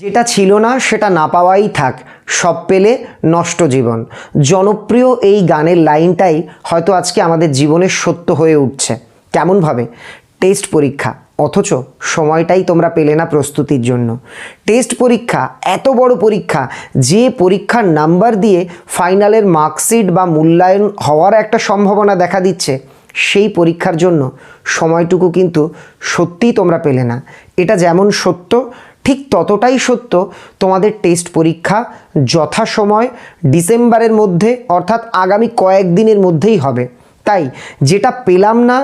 যেটা ছিল না, সেটা না পাওয়াই থাক, সব পেলে নষ্ট জীবন। জনপ্রিয় এই গানের লাইনটাই হয়তো আজকে আমাদের জীবনের সত্য হয়ে উঠছে। কেমনভাবে? টেস্ট পরীক্ষা, অথচ সময়টাই তোমরা পেলে না প্রস্তুতির জন্য। টেস্ট পরীক্ষা, এত বড় পরীক্ষা, যে পরীক্ষার নাম্বার দিয়ে ফাইনালের মার্কশিট বা মূল্যায়ন হওয়ার একটা সম্ভাবনা দেখা দিচ্ছে, সেই পরীক্ষার জন্য সময়টুকু কিন্তু সত্যিই তোমরা পেলে না। এটা যেমন সত্য ঠিক ততটাই সত্য তোমাদের টেস্ট পরীক্ষা যথাসময় ডিসেম্বরের মধ্যে, অর্থাৎ আগামী কয়েকদিনের মধ্যেই হবে। তাই যেটা পেলাম না,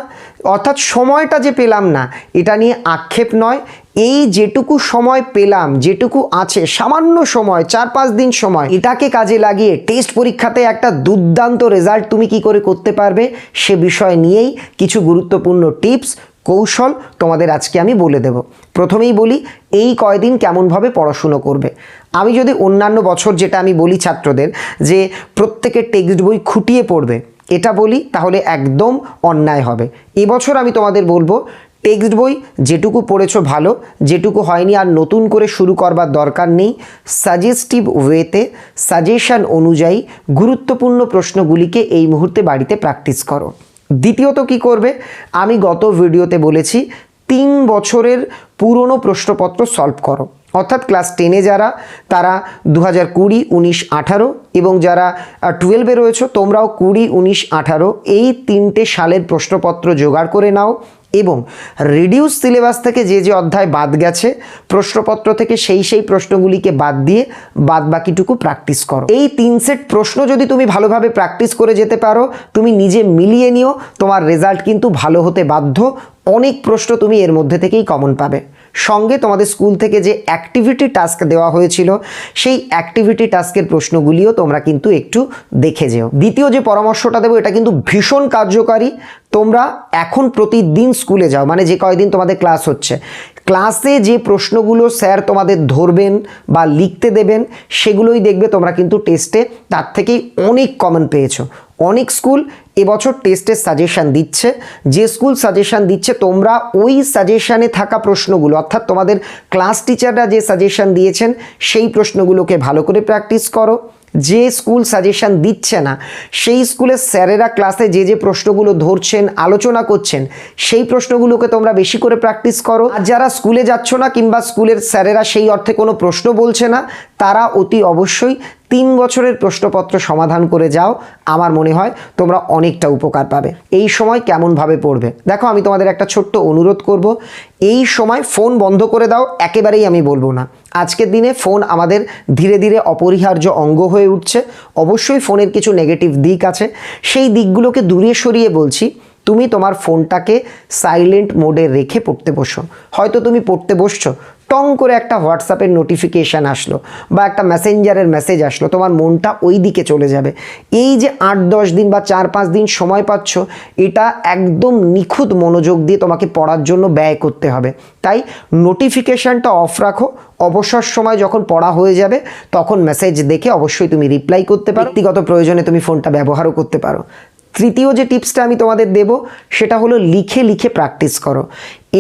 অর্থাৎ সময়টা যে পেলাম না, এটা নিয়ে আক্ষেপ নয়। এই যেটুকু সময় পেলাম, যেটুকু আছে, সামান্য সময় চার পাঁচ দিন সময়, এটাকে কাজে লাগিয়ে টেস্ট পরীক্ষাতে একটা দুর্দান্ত রেজাল্ট তুমি কি করে করতে পারবে, সে বিষয় নিয়েই কিছু গুরুত্বপূর্ণ টিপস কৌশল তোমাদের আজকে আমি বলে দেব। প্রথমেই বলি, এই কয়দিন কেমনভাবে পড়াশুনো করবে। আমি যদি অন্যান্য বছর যেটা আমি বলি ছাত্রদের, যে প্রত্যেকের টেক্সট বই খুঁটিয়ে পড়বে, এটা বলি, তাহলে একদম অন্যায় হবে। এবছর আমি তোমাদের বলব, টেক্সট বই যেটুকু পড়েছো ভালো, যেটুকু হয়নি আর নতুন করে শুরু করবার দরকার নেই সাজেস্টিভ ওয়েতে সাজেশন অনুযায়ী গুরুত্বপূর্ণ প্রশ্নগুলিকে এই মুহূর্তে বাড়িতে প্র্যাকটিস করো। দ্বিতীয়ত কি করবে? আমি গত ভিডিওতে বলেছি, তিন বছরের পুরনো প্রশ্নপত্র সলভ করো। অর্থাৎ ক্লাস টেনে যারা, তারা দু হাজার কুড়ি, উনিশ, আঠারো এবং যারা টুয়েলভে রয়েছে, তোমরাও কুড়ি, উনিশ, আঠারো এই তিনটে সালের প্রশ্নপত্র জোগাড় করে নাও। এবং রিডিউস সিলেবাস থেকে যে যে অধ্যায় বাদ গেছে, প্রশ্নপত্র থেকে সেই সেই প্রশ্নগুলিকে বাদ দিয়ে বাদ বাকিটুকু প্র্যাকটিস করো। এই তিন সেট প্রশ্ন যদি তুমি ভালোভাবে প্র্যাকটিস করে যেতে পারো, তুমি নিজে মিলিয়ে নিও, তোমার রেজাল্ট কিন্তু ভালো হতে বাধ্য। অনেক প্রশ্ন তুমি এর মধ্যে থেকেই কমন পাবে। সঙ্গে তোমাদের স্কুল থেকে যে অ্যাক্টিভিটি টাস্ক দেওয়া হয়েছিল, সেই অ্যাক্টিভিটি টাস্কের প্রশ্নগুলিও তোমরা কিন্তু একটু দেখে যেও। দ্বিতীয় যে পরামর্শটা দেবো, এটা কিন্তু ভীষণ কার্যকারী। তোমরা এখন প্রতিদিন স্কুলে যাও মানে যে কয়দিন তোমাদের ক্লাস হচ্ছে। ক্লাসে যে প্রশ্নগুলো স্যার তোমাদের ধরবেন বা লিখতে দেবেন, সেগুলোই দেখবে তোমরা কিন্তু টেস্টে। তার থেকেই অনেক কমন পেয়েছ। অনেক স্কুল এবছর টেস্টের সাজেশান দিচ্ছে। যে স্কুল সাজেশান দিচ্ছে, তোমরা ওই সাজেশানে থাকা প্রশ্নগুলো, অর্থাৎ তোমাদের ক্লাস টিচাররা যে সাজেশান দিয়েছেন, সেই প্রশ্নগুলোকে ভালো করে প্র্যাকটিস করো। যে স্কুল সাজেশান দিচ্ছে না, সেই স্কুলের স্যারেরা ক্লাসে যে যে প্রশ্নগুলো ধরছেন, আলোচনা করছেন, সেই প্রশ্নগুলোকে তোমরা বেশি করে প্র্যাকটিস করো। আর যারা স্কুলে যাচ্ছ না কিংবা স্কুলের স্যারেরা সেই অর্থে কোনো প্রশ্ন বলছে না, তারা অতি অবশ্যই তিন বছরের প্রশ্নপত্র সমাধান করে যাও, আমার মনে হয় তোমরা অনেকটা উপকার পাবে। এই সময় কেমনভাবে পড়বে? দেখো, আমি তোমাদের একটা ছোট্ট অনুরোধ করব। এই সময় ফোন বন্ধ করে দাও, একেবারেই আমি বলব না। আজকের দিনে ফোন আমাদের ধীরে ধীরে অপরিহার্য অঙ্গ হয়ে উঠছে। অবশ্যই ফোনের কিছু নেগেটিভ দিক আছে। সেই দিকগুলোকে দূরে সরিয়ে বলছি, তুমি তোমার ফোনটাকে সাইলেন্ট মোডে রেখে পড়তে বসো। হয়তো তুমি পড়তে বসছো টং করে একটা হোয়াটসঅ্যাপের নোটিফিকেশান আসলো বা একটা মেসেঞ্জারের মেসেজ আসলো, তোমার মনটা ওই দিকে চলে যাবে। এই যে আট, দশ দিন বা চার, পাঁচ দিন সময় পাচ্ছ, এটা একদম নিখুঁত মনোযোগ দিয়ে তোমাকে পড়ার জন্য ব্যয় করতে হবে। তাই নোটিফিকেশানটা অফ রাখো। অবসর সময় যখন পড়া হয়ে যাবে, তখন মেসেজ দেখে অবশ্যই তুমি রিপ্লাই করতে পারো। ব্যক্তিগত প্রয়োজনে তুমি ফোনটা ব্যবহারও করতে পারো। তৃতীয় যে টিপসটা আমি তোমাদের দেব, সেটা হলো লিখে লিখে প্র্যাকটিস করো।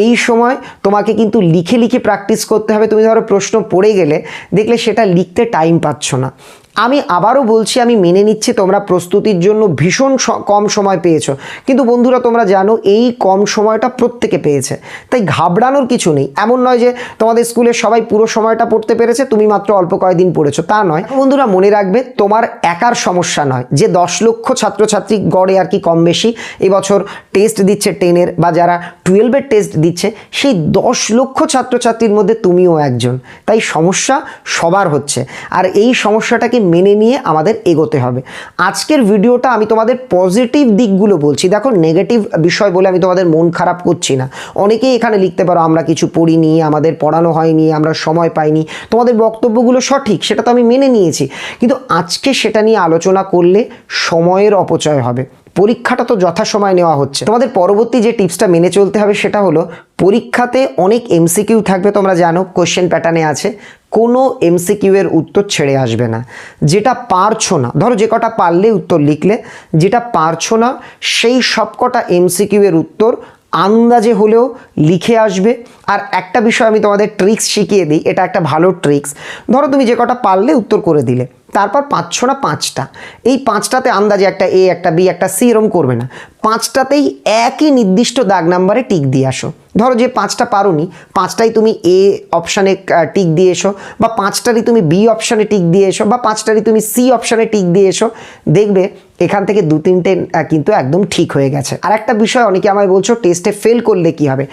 এই সময় তোমাকে কিন্তু লিখে লিখে প্র্যাকটিস করতে হবে। তুমি ধরো প্রশ্ন পড়ে গেলে, দেখলে সেটা লিখতে টাইম পাচ্ছ না। আমি আবারও বলছি, আমি মেনে নিচ্ছি, তোমরা প্রস্তুতির জন্য ভীষণ কম সময় পেয়েছ। কিন্তু বন্ধুরা, তোমরা জানো, এই কম সময়টা প্রত্যেকে পেয়েছে। তাই ঘাবড়ানোর কিছু নেই। এমন নয় যে তোমাদের স্কুলের সবাই পুরো সময়টা পড়তে পেরেছে, তুমি মাত্র অল্প কয়েকদিন পড়েছো। তা নয়। বন্ধুরা, মনে রাখবে, তোমার একার সমস্যা নয় যে দশ লক্ষ ছাত্রছাত্রী গড়ে আর কি কম বেশি। এবছর টেস্ট দিচ্ছে টেনের বা যারা টুয়েলভের টেস্ট দিচ্ছে, সেই দশ লক্ষ ছাত্রছাত্রীর মধ্যে তুমিও একজন। তাই সমস্যা সবার হচ্ছে। আর এই সমস্যাটাকে মেনে নিয়ে আমাদের এগোতে হবে। আজকের ভিডিওটা আমি তোমাদের পজিটিভ দিকগুলো বলছি। দেখো নেগেটিভ বিষয় বলে আমি তোমাদের মন খারাপ করছি না। অনেকেই এখানে লিখতে পারো, আমরা কিছু পড়িনি, আমাদের পড়ানো হয়নি, আমরা সময় পাইনি। তোমাদের বক্তব্যগুলো সঠিক, সেটা তো আমি মেনে নিয়েছি। কিন্তু আজকে সেটা নিয়ে আলোচনা করলে সময়ের অপচয় হবে। পরীক্ষাটা তো যথাসময় নেওয়া হচ্ছে। তোমাদের পরবর্তী যে টিপসটা মেনে চলতে হবে সেটা হলো, পরীক্ষাতে অনেক এমসিকিউ থাকবে, তোমরা জানো কোশ্চেন প্যাটার্নে আছে। কোনো এমসিকিউ এর উত্তর ছেড়ে আসবে না। যেটা পারছ না, ধরো যে কটা পারলে উত্তর লিখলে, যেটা পারছ না, সেই সব কটা এমসিকিউ এর উত্তর আন্দাজে হলেও লিখে আসবে। আর একটা বিষয় আমি তোমাদের ট্রিক্স শিখিয়ে দিই, এটা একটা ভালো ট্রিক্স ধরো তুমি যে কটা পারলে উত্তর করে দিলে। তারপর পাঁচশো না পাঁচটা। এই পাঁচটাতে আন্দাজে একটা এ একটা বি একটা সি এরম করবে না। পাঁচটাতেই একই নির্দিষ্ট দাগ নাম্বারে টিক দিয়ে আসো। ধরো যে পাঁচটা পারোনি, পাঁচটাই তুমি এ অপশানে টিক দিয়ে এসো বা পাঁচটারই তুমি বি অপশানে টিক দিয়ে এসো বা পাঁচটারই তুমি সি অপশানে টিক দিয়ে এসো, দেখবে এখান থেকে দু তিনটে কিন্তু একদম ঠিক হয়ে গেছে। আর একটা বিষয় অনেকে আমায় বলছো টেস্টে ফেল করলে কি হবে?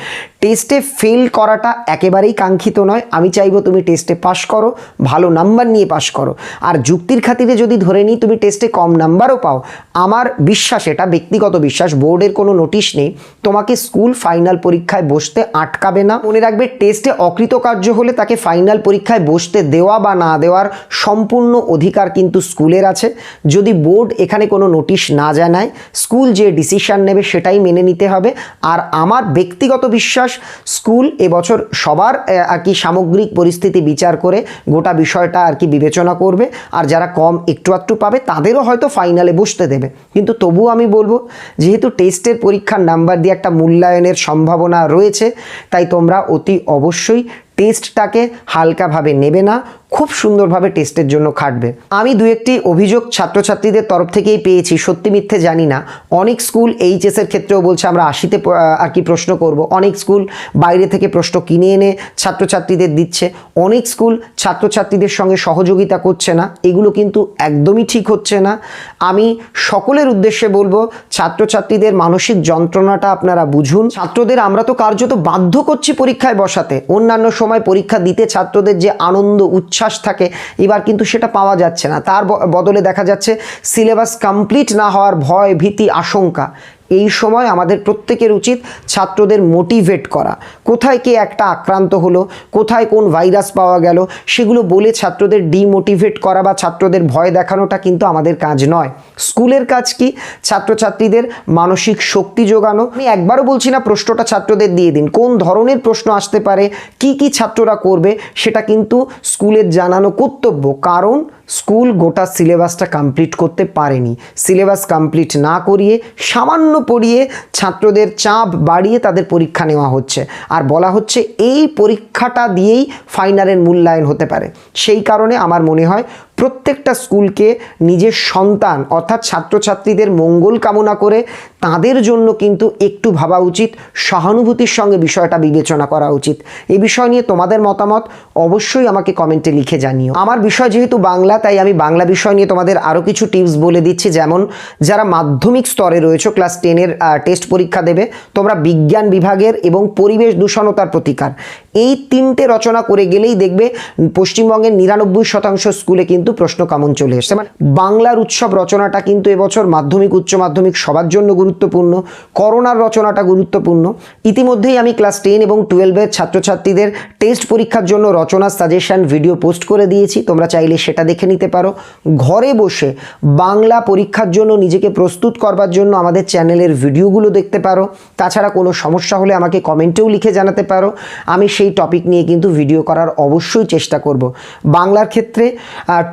টেস্টে ফেল করাটা একেবারেই কাঙ্ক্ষিত নয়। আমি চাইব তুমি টেস্টে পাশ করো, ভালো নাম্বার নিয়ে পাশ করো। আর যুক্তির খাতিরে যদি ধরে নিই তুমি টেস্টে কম নাম্বারও পাও, আমার বিশ্বাস এটা, ব্যক্তিগত বিশ্বাস বোর্ডের কোনো নোটিশ নেই, তোমাকে স্কুল ফাইনাল পরীক্ষায় বসতে আটকাবে না। মনে রাখবে টেস্টে অকৃতকার্য হলে তাকে ফাইনাল পরীক্ষায় বসতে দেওয়া বা না দেওয়ার সম্পূর্ণ অধিকার কিন্তু স্কুলের আছে। যদি বোর্ড এখানে কোনো নোটিশ না জানায় স্কুল যে ডিসিশন নেবে সেটাই মেনে নিতে হবে। আর আমার ব্যক্তিগত বিশ্বাস স্কুল এবছর সবার আর কি সামগ্রিক পরিস্থিতি বিচার করে গোটা বিষয়টা আর কি বিবেচনা করবে। আর যারা কম একটু একটু পাবে, তাদেরও হয়তো ফাইনালে বসতে দেবে। কিন্তু তবুও আমি বলব, যেহেতু টেস্টের পরীক্ষার নাম্বার দিয়ে একটা মূল্যায়নের সম্ভাবনা রয়েছে, তাই তোমরা অতি অবশ্যই টেস্টটাকে হালকাভাবে নেবে না। খুব সুন্দরভাবে টেস্টের জন্য খাটবে। আমি দু একটি অভিযোগ ছাত্রছাত্রীদের তরফ থেকেই পেয়েছি, সত্যি মিথ্যে জানি না। অনেক স্কুল এইচএসের ক্ষেত্রেও বলছে, আমরা আশিতে আর কি প্রশ্ন করব। অনেক স্কুল বাইরে থেকে প্রশ্ন কিনে এনে ছাত্রছাত্রীদের দিচ্ছে। অনেক স্কুল ছাত্রছাত্রীদের সঙ্গে সহযোগিতা করছে না। এগুলো কিন্তু একদমই ঠিক হচ্ছে না। আমি সকলের উদ্দেশ্যে বলব, ছাত্রছাত্রীদের মানসিক যন্ত্রণাটা আপনারা বুঝুন। ছাত্রদের আমরা তো কার্যত বাধ্য করছি পরীক্ষায় বসাতে। অন্যান্য সময় পরীক্ষা দিতে ছাত্রদের যে আনন্দ উচ্ছ্বাস থাকে, এবার কিন্তু সেটা পাওয়া যাচ্ছে না। তার বদলে দেখা যাচ্ছে, সিলেবাস কমপ্লিট না হওয়ার ভয়, ভীতি, আশঙ্কা। এই সময় আমাদের প্রত্যেকের উচিত ছাত্রদের মোটিভেট করা। কোথায় কে একটা আক্রান্ত হলো, কোথায় কোন ভাইরাস পাওয়া গেল, সেগুলো বলে ছাত্রদের ডিমোটিভেট করা বা ছাত্রদের ভয় দেখানোটা কিন্তু আমাদের কাজ নয়। স্কুলের কাজ কি? ছাত্রছাত্রীদের মানসিক শক্তি যোগানো। আমি একবারও বলছি না প্রশ্নটা ছাত্রদের দিয়ে দিন। কোন ধরনের প্রশ্ন আসতে পারে? কি কি ছাত্ররা করবে? সেটা কিন্তু স্কুলের জানানো কর্তব্য। কারণ স্কুল গোটা সিলেবাসটা কমপ্লিট করতে পারেনি। সিলেবাস কমপ্লিট না করিয়ে, সামান্য পড়িয়ে ছাত্রদের চাপ বাড়িয়ে তাদের পরীক্ষা নেওয়া হচ্ছে। আর বলা হচ্ছে এই পরীক্ষাটা দিয়েই ফাইনালের মূল্যায়ন হতে পারে। সেই কারণে আমার মনে হয় প্রত্যেকটা স্কুলকে নিজের সন্তান অর্থাৎ ছাত্রছাত্রীদের মঙ্গল কামনা করে তাদের জন্য কিন্তু একটু ভাবা উচিত, সহানুভূতির সঙ্গে বিষয়টা বিবেচনা করা উচিত। এই বিষয় নিয়ে তোমাদের মতামত অবশ্যই আমাকে কমেন্টে লিখে জানিও। আমার বিষয় যেহেতু বাংলা, তাই আমি বাংলা বিষয় নিয়ে তোমাদের আরও কিছু টিপস বলে দিচ্ছি। যেমন, যারা মাধ্যমিক স্তরে রয়েছে, ক্লাস টেনের টেস্ট পরীক্ষা দেবে, তোমরা বিজ্ঞান বিভাগের এবং পরিবেশ দূষণতার প্রতিকার। এই তিনটে রচনা করে গেলেই দেখবে, পশ্চিমবঙ্গের নিরানব্বই শতাংশ স্কুলে কিন্তু প্রশ্ন কমন চলে এসছে? মানে বাংলার উৎসব রচনাটা কিন্তু এবছর মাধ্যমিক, উচ্চ মাধ্যমিক সবার জন্য গুরুত্বপূর্ণ, করোনার রচনাটা গুরুত্বপূর্ণ। ইতিমধ্যেই আমি ক্লাস টেন এবং টুয়েলভের ছাত্রছাত্রীদের টেস্ট পরীক্ষার জন্য রচনা, সাজেশন, ভিডিও পোস্ট করে দিয়েছি। তোমরা চাইলে সেটা দেখে নিতে পারো। ঘরে বসে বাংলা পরীক্ষার জন্য নিজেকে প্রস্তুত করবার জন্য আমাদের চ্যানেলের ভিডিওগুলো দেখতে পারো। তাছাড়া কোনো সমস্যা হলে আমাকে কমেন্টেও লিখে জানাতে পারো। আমি সেই টপিক নিয়ে কিন্তু ভিডিও করার অবশ্যই চেষ্টা করব। বাংলার ক্ষেত্রে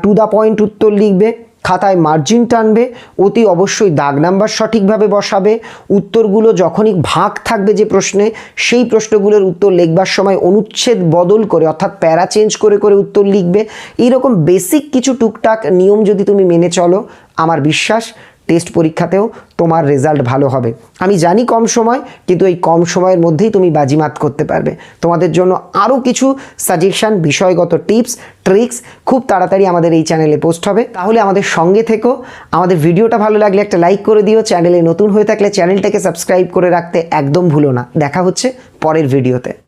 টু দ্য পয়েন্ট উত্তর লিখবে, খাতায় মার্জিন টানবে, অতি অবশ্যই দাগ নাম্বার সঠিকভাবে বসাবে, উত্তরগুলো যখনই ভাগ থাকবে যে প্রশ্নে, সেই প্রশ্নগুলোর উত্তর লিখবার সময় অনুচ্ছেদ বদল করে অর্থাৎ প্যারা চেঞ্জ করে করে উত্তর লিখবে। এইরকম বেসিক কিছু টুকটাক নিয়ম যদি তুমি মেনে চলো, আমার বিশ্বাস টেস্ট পরীক্ষাতেও তোমার রেজাল্ট ভালো হবে। আমি জানি কম সময়, কিন্তু এই কম সময়ের মধ্যেই তুমি বাজিমাত করতে পারবে। তোমাদের জন্য আরও কিছু সাজেশন বিষয়গত টিপস ট্রিক্স খুব তাড়াতাড়ি আমাদের এই চ্যানেলে পোস্ট হবে। তাহলে আমাদের সঙ্গে থেকো। আমাদের ভিডিওটা ভালো লাগলে একটা লাইক করে দিও। চ্যানেলে নতুন হয়ে থাকলে চ্যানেলটাকে সাবস্ক্রাইব করে রাখতে একদম ভুলো না। দেখা হচ্ছে পরের ভিডিওতে